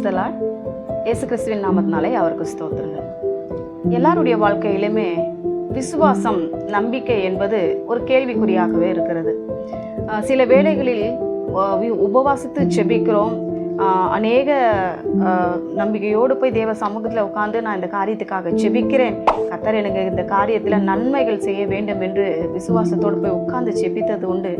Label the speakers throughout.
Speaker 1: பிரைஸ்தலால் இயேசு கிறிஸ்துவின் நாமத்தினாலே அவருக்கு ஸ்தோத்திரங்கள். எல்லாருடைய வாழ்க்கையிலுமே விசுவாசம் நம்பிக்கை என்பது ஒரு கேள்விக்குறியாகவே இருக்கிறது. சில வேளைகளில் உபவாசித்து செபிக்கிறோம் அநேக நம்பிக்கையோடு போய் தேவ சமூகத்தில் உட்காந்து நான் இந்த காரியத்துக்காக செபிக்கிறேன் கத்தர் எனக்கு இந்த காரியத்தில் நன்மைகள் செய்ய வேண்டும் என்று விசுவாசத்தோடு போய் உட்காந்து ஜெபித்தது உண்டு.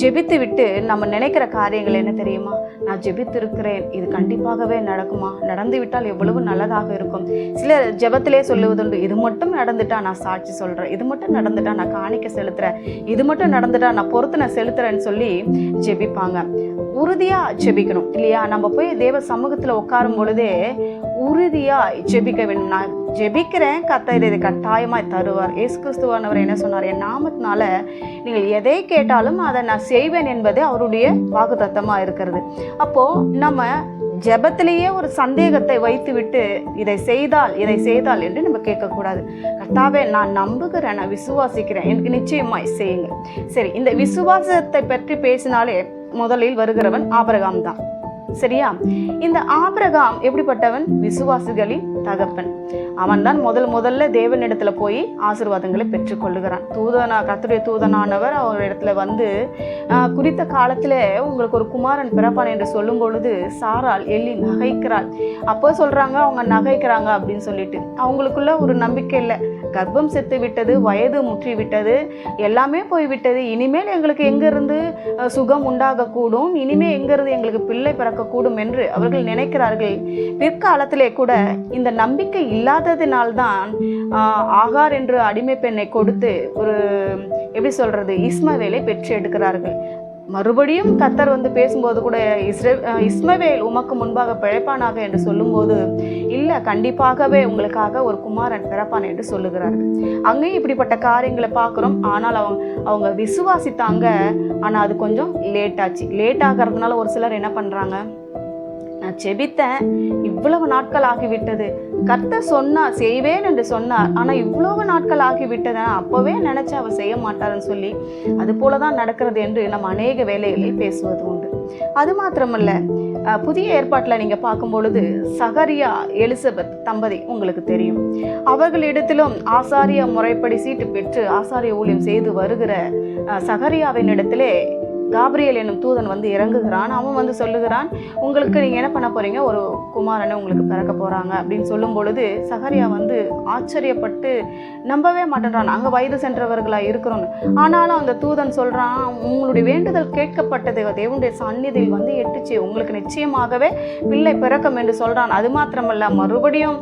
Speaker 1: ஜெபித்து விட்டு நம்ம நினைக்கிற காரியங்கள் என்ன தெரியுமா? நான் ஜெபித்திருக்கிறேன். இது கண்டிப்பாகவே நடக்குமா? நடந்து விட்டால் எவ்வளவு நல்லதாக இருக்கும். சில ஜெபத்திலே சொல்லுவதுண்டு இது மட்டும் நடந்துட்டா நான் சாட்சி சொல்கிறேன் இது மட்டும் நடந்துட்டா நான் காணிக்க செலுத்துறேன். இது மட்டும் நடந்துட்டா நான் பொறுத்து நான் செலுத்துறேன்னு சொல்லி ஜெபிப்பாங்க. உறுதியாக ஜெபிக்கணும் இல்லையா? நம்ம நம்ம போய் தேவ சமூகத்தில் உட்காரும் பொழுதே உறுதியாக ஜெபிக்க வேண்டும். நான் ஜெபிக்கிறேன் கத்தர் இது கட்டாயமாக தருவார். ஏசு கிறிஸ்துவானவர் என்ன சொன்னார்? என் நாமத்தினால நீங்கள் எதை கேட்டாலும் அதை நான் செய்வேன் என்பது அவருடைய வாக்குத்தத்தமாக இருக்கிறது. அப்போது நம்ம ஜபத்திலேயே ஒரு சந்தேகத்தை வைத்துவிட்டு இதை செய்தால் இதை செய்தால் என்று நம்ம கேட்கக்கூடாது. கர்த்தாவே நான் நம்புகிறேன் நான் விசுவாசிக்கிறேன். எனக்கு நிச்சயமாய் செய்யுங்க சரி இந்த விசுவாசத்தை பற்றி பேசினாலே முதலில் வருகிறவன் ஆபரகாம் தான். சரியா? இந்த ஆபிரகாம் எப்படிப்பட்டவன்? விசுவாசிகளின் தகப்பன். அவன் தான் முதல் முதல்ல தேவனிடத்துல போய் ஆசீர்வாதங்களை பெற்றுக்கொள்ளுகிறான். தூதனா கத்துடைய தூதனானவர் அவர் இடத்துல வந்து குறித்த காலத்துல உங்களுக்கு ஒரு குமாரன் பிறப்பான் என்று சொல்லும் பொழுது சாரால் எள்ளி நகைக்கிறாள். அப்போ சொல்றாங்க அவங்க நகைக்கிறாங்க அப்படின்னு சொல்லிட்டு. அவங்களுக்குள்ள ஒரு நம்பிக்கை இல்லை. கர்ப்பம் செத்து விட்டது வயது முற்றி விட்டது எல்லாமே போய்விட்டது. இனிமேல் எங்களுக்கு எங்கிருந்து சுகம் உண்டாகக்கூடும். இனிமேல் எங்கிருந்து எங்களுக்கு பிள்ளை பிறக்கக்கூடும் என்று அவர்கள் நினைக்கிறார்கள். பிற்காலத்திலே கூட இந்த நம்பிக்கை இல்லாததினால்தான் ஆகார் என்று அடிமை பெண்ணை கொடுத்து ஒரு எப்படி சொல்றது இஸ்மவேலை பெற்று எடுக்கிறார்கள். மறுபடியும் கத்தர் வந்து பேசும்போது கூட இஸ்ரே இஸ்மவேல் உமக்கு முன்பாக பிழைப்பானாக என்று சொல்லும்போது இல்லை கண்டிப்பாகவே உங்களுக்காக ஒரு குமாரன் பிறப்பான் என்று சொல்லுகிறார்கள் அங்கேயும் இப்படிப்பட்ட காரியங்களை பார்க்குறோம். ஆனால் அவங்க அவங்க விசுவாசித்தாங்க. ஆனால் அது கொஞ்சம் லேட் ஆச்சு. லேட் ஆகிறதுனால ஒரு சிலர் என்ன பண்ணுறாங்க நான் செபித்தேன். இவ்வளவு நாட்கள் ஆகிவிட்டது கர்த்தர் சொன்னார் செய்வேன் என்று சொன்னார். ஆனால் இவ்வளவு நாட்கள் ஆகிவிட்டது அப்போவே நினைச்சு அவர் செய்ய மாட்டாருன்னு சொல்லி அது போல தான் நடக்கிறது என்று நம்ம அநேக வேலைகளில் பேசுவது உண்டு. அது மாத்திரமல்ல புதிய ஏற்பாட்டில் நீங்கள் பார்க்கும் பொழுது சகரியா எலிசபெத் தம்பதி உங்களுக்கு தெரியும். அவர்களிடத்திலும் ஆசாரிய முறைப்படி சீட்டு பெற்று ஆசாரிய ஊழியம் செய்து வருகிற சகரியாவின் இடத்திலே காப்ரியல் என்னும் தூதன் வந்து இறங்குகிறான். அவன் வந்து சொல்லுகிறான் உங்களுக்கு நீங்கள் என்ன பண்ண போறீங்க? ஒரு குமாரனை உங்களுக்கு பிறக்க போறாங்க. அப்படின்னு சொல்லும் பொழுது சகரியா வந்து ஆச்சரியப்பட்டு நம்பவே மாட்டேன்றான். அங்கே வயது சென்றவர்களாக இருக்கிறோன்னு ஆனாலும் அந்த தூதன் சொல்றான் உங்களுடைய வேண்டுதல் கேட்கப்பட்டது தேவனுடைய சந்நிதியில் வந்து எட்டுச்சு. உங்களுக்கு நிச்சயமாகவே பிள்ளை பிறக்கும் என்று சொல்றான். அது மாத்திரமல்ல மறுபடியும்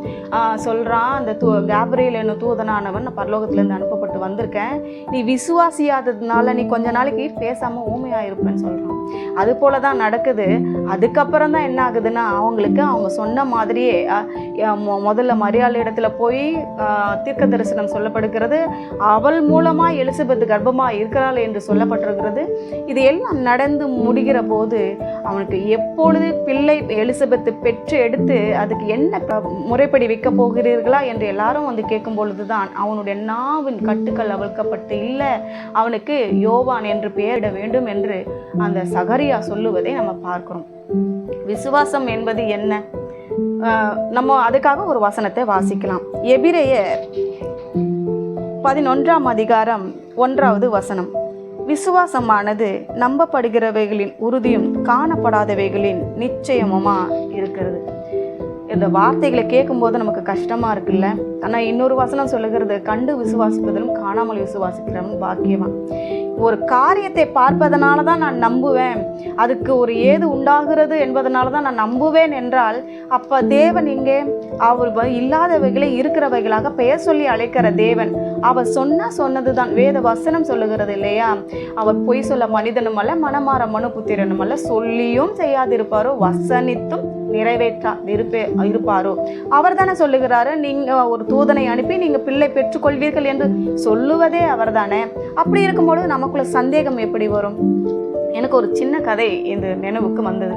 Speaker 1: சொல்கிறான் சொல்றான் அந்த தூ கேப்ரியல் என்னும் தூதனானவன் நான் பரலோகத்திலேருந்து அனுப்பப்பட்டு வந்திருக்கேன். நீ விசுவாசியாததுனால நீ கொஞ்ச நாளைக்கு பேசாம ஊமையா இருப்பேன்னு சொல்றான் அது போல தான் நடக்குது. அதுக்கப்புறம் தான் என்ன ஆகுதுன்னா அவங்களுக்கு அவங்க சொன்ன மாதிரியே முதல்ல மரியாதை இடத்துல போய் தீர்க்க தரிசனம் சொல்லப்படுகிறது. அவள் மூலமாக எலிசபெத் கர்ப்பமாக இருக்கிறாள் என்று சொல்லப்பட்டிருக்கிறது. இது எல்லாம் நடந்து முடிகிற போது அவனுக்கு எப்பொழுது பிள்ளை எலிசபெத் பெற்று எடுத்து அதுக்கு என்ன முறைப்படி வைக்க போகிறீர்களா என்று எல்லாரும் வந்து கேட்கும் பொழுதுதான் அவனுடைய நாவின் கட்டுக்கள் அவிழ்க்கப்பட்டு இல்லை. அவனுக்கு யோவான் என்று பெயரிட வேண்டும் என்று அந்த சகரியா சொல்லுவதை நம்ம பார்க்கிறோம். விசுவாசம் என்பது என்ன? நம்ம அதுக்காக ஒரு வசனத்தை வாசிக்கலாம். எபிரேயர் பதினொன்றாம் அதிகாரம் ஒன்றாவது வசனம். விசுவாசமானது நம்பப்படுகிறவைகளின் உறுதியும் காணப்படாதவைகளின் நிச்சயமுமா இருக்கிறது? இந்த வார்த்தைகளை கேட்கும்போது நமக்கு கஷ்டமாக இருக்குல்ல? ஆனால் இன்னொரு வசனம் சொல்லுகிறது கண்டு விசுவாசிப்பதிலும் காணாமல் விசுவாசிக்கிறவன் பாக்கியமா ஒரு காரியத்தை பார்ப்பதனால தான் நான் நம்புவேன். அதுக்கு ஒரு ஏது உண்டாகிறது என்பதனால தான் நான் நம்புவேன் என்றால் அப்போ தேவன் இங்கே அவர் இல்லாதவைகளை இருக்கிறவைகளாக பெயர் சொல்லி அழைக்கிற தேவன். அவர் சொன்னால் சொன்னது தான் வேத வசனம் சொல்லுகிறது இல்லையா? அவர் பொய் சொல்ல மனிதனும் அல்ல மனமாற மனு புத்திரனும் அல்ல சொல்லியும் செய்யாதிருப்பாரோ வசனித்தும் நிறைவேற்றா இருப்பே இருப்பாரோ. அவர் தானே சொல்லுகிறாரு நீங்கள் ஒரு தூதனை அனுப்பி நீங்கள் பிள்ளை பெற்றுக்கொள்வீர்கள் என்று சொல்லுவதே அவர் தானே. அப்படி இருக்கும்போது நமக்குள்ள சந்தேகம் எப்படி வரும்? எனக்கு ஒரு சின்ன கதை இந்த நினைவுக்கு வந்தது.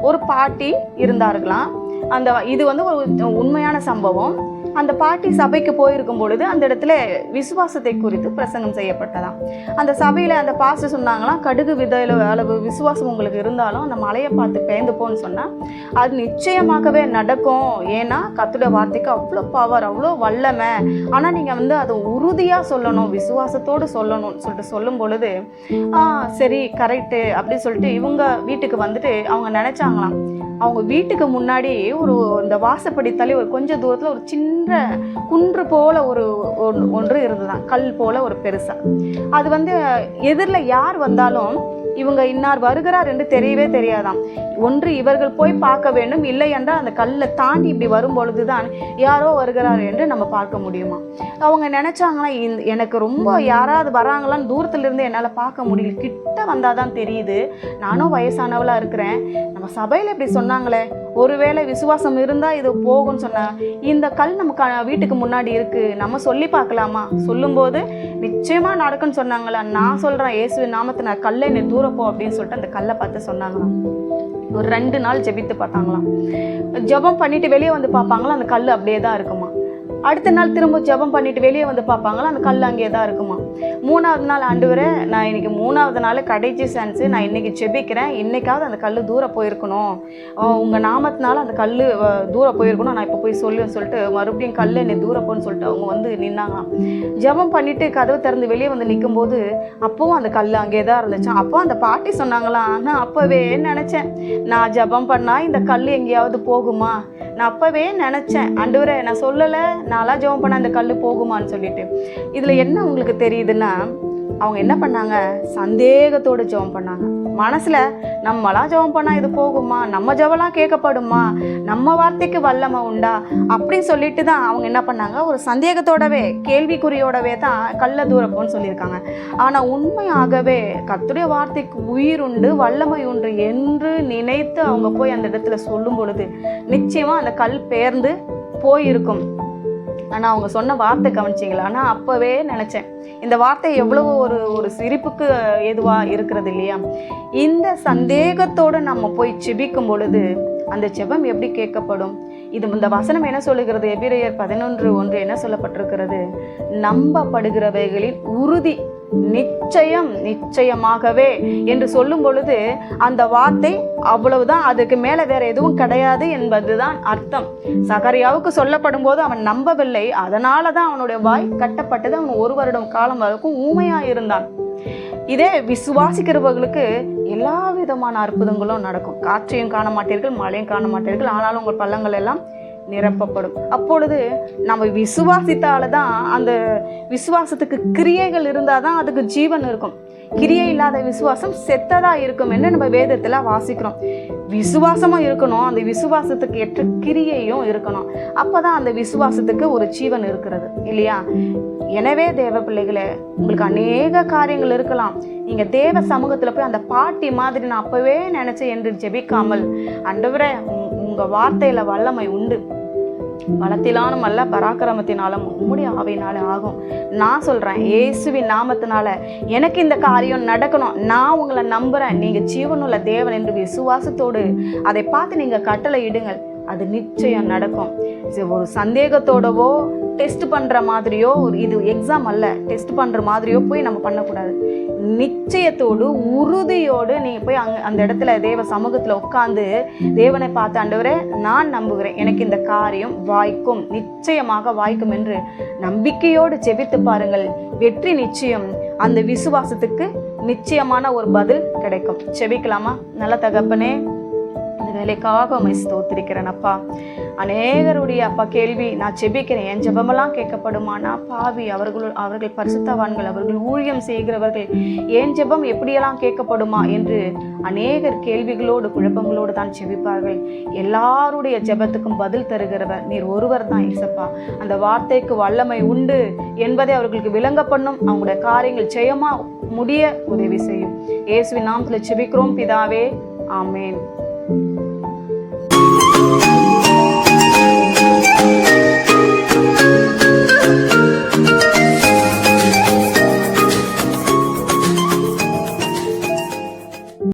Speaker 1: ஒரு பாட்டி இருந்தார்களாம். அந்த இது வந்து ஒரு உண்மையான சம்பவம். அந்த பாட்டி சபைக்கு போயிருக்கும் பொழுது அந்த இடத்துல விசுவாசத்தை குறித்து பிரசங்கம் செய்யப்பட்டதாம் அந்த சபையில் அந்த பாஸ்டர் சொன்னாங்களாம் கடுகு விதையில அளவு விசுவாசம் உங்களுக்கு இருந்தாலும் அந்த மலையை பார்த்து பேந்து போன்னு சொன்னால் அது நிச்சயமாகவே நடக்கும். ஏன்னா கத்துடைய வார்த்தைக்கு அவ்வளோ பவர் அவ்வளோ வல்லமை. ஆனால் நீங்கள் வந்து அதை உறுதியாக சொல்லணும் விசுவாசத்தோடு சொல்லணும்னு சொல்லிட்டு சொல்லும் பொழுது சரி கரெக்டு அப்படின்னு சொல்லிட்டு இவங்க வீட்டுக்கு வந்துட்டு அவங்க நினச்சாங்களாம். அவங்க வீட்டுக்கு முன்னாடி ஒரு இந்த வாசப்படி தள்ளி ஒரு கொஞ்சம் தூரத்தில் ஒரு சின்ன குன்று போல ஒரு ஒன்று- ஒன்று கல் போல ஒரு பெருசா. அது வந்து எதிரில் யார் வந்தாலும் இவங்க இன்னார் வருகிறார் என்று தெரியவே தெரியாதாம். ஒன்று இவர்கள் போய் பார்க்க வேண்டும். இல்லை என்றால் அந்த கல்லை தாண்டி இப்படி வரும் பொழுதுதான் யாரோ வருகிறார் என்று நம்ம பார்க்க முடியுமா? அவங்க நினச்சாங்கன்னா எனக்கு ரொம்ப யாராவது வராங்களான்னு தூரத்துலேருந்து என்னால் பார்க்க முடியல. கிட்ட வந்தால் தான் தெரியுது. நானும் வயசானவளாக இருக்கிறேன். நம்ம சபையில் இப்படி சொன்னாங்களே. ஒருவேளை விசுவாசம் இருந்தால் இது போகும்னு சொன்னால் இந்த கல் நம்ம க- வீட்டுக்கு முன்னாடி இருக்குது நம்ம சொல்லி பார்க்கலாமா? சொல்லும்போது நிச்சயமாக நடக்கும்னு சொன்னாங்களா? நான் சொல்கிறேன் இயேசு நாமத்தை நான் கல்லை என்னை தூரப்போ அப்படின்னு சொல்லிட்டு அந்த கல்லை பார்த்து சொன்னாங்களாம். ஒரு ரெண்டு நாள் ஜெபித்து பார்த்தாங்களாம். ஜெபம் பண்ணிட்டு வெளியே வந்து பார்ப்பாங்களா? அந்த கல் அப்படியே தான் இருக்குமா? அடுத்த நாள் திரும்ப ஜெபம் பண்ணிட்டு வெளியே வந்து பார்ப்பாங்களா? அந்த கல் அங்கேயே தான் இருக்குமா? மூணாவது நாள் ஆண்டவரே நான் இன்னைக்கு மூணாவது நாள் கடைசி சான்ஸு நான் இன்னைக்கு ஜெபிக்கிறேன் இன்னைக்காவது அந்த கல் தூரம் போயிருக்கணும். உங்கள் நாமத்தினால அந்த கல் தூரம் போயிருக்கணும். நான் இப்போ போய் சொல்லுன்னு சொல்லிட்டு மறுபடியும் கல் என்னை தூரம் போன்னு சொல்லிட்டு அவங்க வந்து நின்னாங்களாம் ஜெபம் பண்ணிவிட்டு கதவு திறந்து வெளியே வந்து நிற்கும்போது அப்போவும் அந்த கல் அங்கே தான் இருந்துச்சான் அப்போ அந்த பாட்டி சொன்னாங்களாம் ஆனால் அப்போவே நினச்சேன். நான் ஜெபம் பண்ணால் இந்த கல் எங்கேயாவது போகுமா? நான் அப்போவே நினச்சேன். ஆண்டவரே நான் சொல்லலை நான்லாம் ஜெபம் பண்ண அந்த கல் போகுமான்னு சொல்லிட்டு. இதில் என்ன உங்களுக்கு தெரியுதுன்னா அவங்க என்ன பண்ணாங்க? சந்தேகத்தோடு ஜெபம் பண்ணாங்க. மனசில் நம்மளாம் ஜெபம் பண்ணால் இது போகுமா? நம்ம ஜெபலாம் கேட்கப்படுமா? நம்ம வார்த்தைக்கு வல்லமை உண்டா? அப்படின்னு சொல்லிட்டு தான் அவங்க என்ன பண்ணாங்க? ஒரு சந்தேகத்தோடவே கேள்விக்குறியோடவே தான் கள்ள தூரப்போன்னு சொல்லியிருக்காங்க. ஆனால் உண்மையாகவே கத்துடைய வார்த்தைக்கு உயிர் உண்டு வல்லமை உண்டு என்று நினைத்து அவங்க போய் அந்த இடத்துல சொல்லும் பொழுது நிச்சயமாக அந்த கல் பெயர்ந்து போயிருக்கும். ஆனால் அவங்க சொன்ன வார்த்தை கவனிச்சிங்களா? ஆனால் அப்போவே நினச்சேன். இந்த வார்த்தை எவ்வளவு ஒரு ஒரு சிரிப்புக்கு எதுவாக இருக்கிறது இல்லையா? இந்த சந்தேகத்தோடு நம்ம போய் செபிக்கும் பொழுது அந்த செபம் எப்படி கேட்கப்படும்? இது இந்த வசனம் என்ன சொல்லுகிறது? எபிரேயர் பதினொன்று ஒன்று என்ன சொல்லப்பட்டிருக்கிறது? நம்பப்படுகிறவைகளின் உறுதி நிச்சயம் நிச்சயமாகவே என்று சொல்லும் பொழுது அந்த வார்த்தை அவ்வளவுதான் அதுக்கு மேலே வேற எதுவும் கிடையாது என்பதுதான் அர்த்தம். சகரியாவுக்கு சொல்லப்படும் போது அவன் நம்பவில்லை. அதனால தான் அவனுடைய வாய் கட்டப்பட்டது. அவன் ஒரு வருடம் காலம் வரைக்கும் ஊமையா இருந்தான் இதே விசுவாசிக்கிறவர்களுக்கு எல்லா விதமான அற்புதங்களும் நடக்கும். காற்றையும் காண மாட்டீர்கள் மழையும் காண மாட்டீர்கள். ஆனாலும் உங்கள் பள்ளங்கள் எல்லாம் நிரப்பப்படும். அப்பொழுது நம்ம விசுவாசித்தால தான் அந்த விசுவாசத்துக்கு கிரியைகள் இருந்தால் தான் அதுக்கு ஜீவன் இருக்கும். கிரியை இல்லாத விசுவாசம் செத்ததாக இருக்கும் நம்ம வேதத்தில் வாசிக்கிறோம். விசுவாசமும் இருக்கணும் அந்த விசுவாசத்துக்கு ஏற்ற கிரியையும் இருக்கணும். அப்போ தான் அந்த விசுவாசத்துக்கு ஒரு ஜீவன் இருக்கிறது இல்லையா? எனவே தேவ பிள்ளைகளே உங்களுக்கு அநேக காரியங்கள் இருக்கலாம். நீங்கள் தேவ சமூகத்தில் போய் அந்த பாட்டி மாதிரி நான் அப்போவே நினச்சேன் என்று ஜெபிக்காமல் அண்டவரை உங்கள் உங்க வார்த்தையில வல்லமை உண்டு. பலத்திலானும் அல்ல பராக்கிரமத்தினாலும் உம்முடைய ஆவையினால ஆகும். நான் சொல்றேன் இயேசுவின் நாமத்தினால எனக்கு இந்த காரியம் நடக்கணும். நான் உங்களை நம்புறேன். நீங்க ஜீவனுள்ள தேவன் என்று விசுவாசத்தோடு அதை பார்த்து நீங்க கட்டளை இடுங்கள். அது நிச்சயம் நடக்கும். ஒரு சந்தேகத்தோடவோ டெஸ்ட் பண்ணுற மாதிரியோ இது எக்ஸாம் அல்ல டெஸ்ட் பண்ணுற மாதிரியோ போய் நம்ம பண்ணக்கூடாது. நிச்சயத்தோடு உறுதியோடு நீ போய் அங்கே அந்த இடத்துல தேவ சமூகத்தில் உட்காந்து தேவனை பார்த்து ஆண்டவரே நான் நம்புகிறேன். எனக்கு இந்த காரியம் வாய்க்கும் நிச்சயமாக வாய்க்கும் என்று நம்பிக்கையோடு ஜெபித்து பாருங்கள். வெற்றி நிச்சயம் அந்த விசுவாசத்துக்கு நிச்சயமான ஒரு பதில் கிடைக்கும். செபிக்கலாமா நல்ல தகப்பனே இந்த வேலைக்காக உண்மை ஸ்தோத்திரிக்கிறேன் அப்பா. அநேகருடைய அப்பா கேள்வி நான் ஜெபிக்கிறேன் என் ஜெபமெல்லாம் கேட்கப்படுமா நான் பாவி அவர்கள் அவர்கள் பரிசுத்தவான்கள் அவர்கள் ஊழியம் செய்கிறவர்கள் என் ஜெபம் எப்படியெல்லாம் கேட்கப்படுமா என்று அநேகர் கேள்விகளோடு குழப்பங்களோடு தான் ஜெபிப்பார்கள் எல்லாருடைய ஜெபத்துக்கும் பதில் தருகிறவர் நீர் ஒருவர் தான் இசப்பா அந்த வார்த்தைக்கு வல்லமை உண்டு என்பதை அவர்களுக்கு விளங்க பண்ணும். அவங்களுடைய காரியங்கள் ஜெயமா முடிய உதவி செய்யும். இயேசுவின் நாமத்தில் செபிக்கிறோம் பிதாவே. ஆமேன். Thank you.